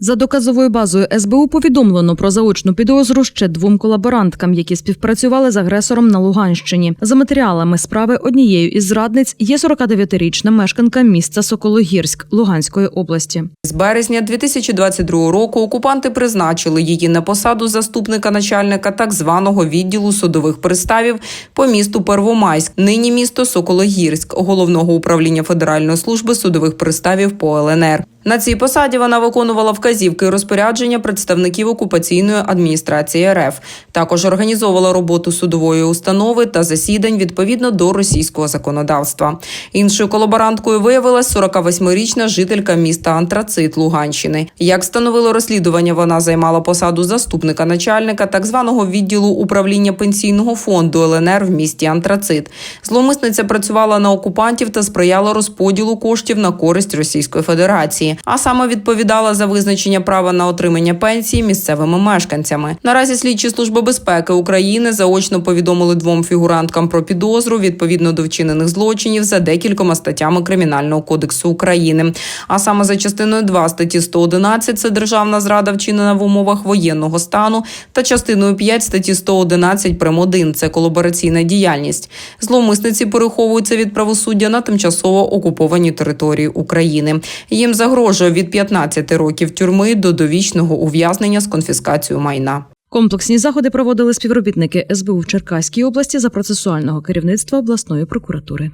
За доказовою базою СБУ повідомлено про заочну підозру ще двом колаборанткам, які співпрацювали з агресором на Луганщині. За матеріалами справи однією із зрадниць є 49-річна мешканка міста Сокологірськ Луганської області. З березня 2022 року окупанти призначили її на посаду заступника начальника так званого відділу судових приставів по місту Первомайськ, нині місто Сокологірськ, головного управління Федеральної служби судових приставів по ЛНР. На цій посаді вона виконувала вказівки і розпорядження представників окупаційної адміністрації РФ. Також організовувала роботу судової установи та засідань відповідно до російського законодавства. Іншою колаборанткою виявилась 48-річна жителька міста Антрацит Луганщини. Як встановило розслідування, вона займала посаду заступника начальника так званого відділу управління пенсійного фонду ЛНР в місті Антрацит. Зловмисниця працювала на окупантів та сприяла розподілу коштів на користь Російської Федерації, а саме відповідала за визначення права на отримання пенсії місцевими мешканцями. Наразі слідчі служби безпеки України заочно повідомили двом фігуранткам про підозру відповідно до вчинених злочинів за декількома статтями Кримінального кодексу України. А саме за частиною 2 статті 111 – це державна зрада вчинена в умовах воєнного стану, та частиною 5 статті 111 прим. 1 – це колабораційна діяльність. Зловмисниці переховуються від правосуддя на тимчасово окупованій території України. Їм загрожує від 15 років тюрми до довічного ув'язнення з конфіскацією майна. Комплексні заходи проводили співробітники СБУ в Черкаській області за процесуального керівництва обласної прокуратури.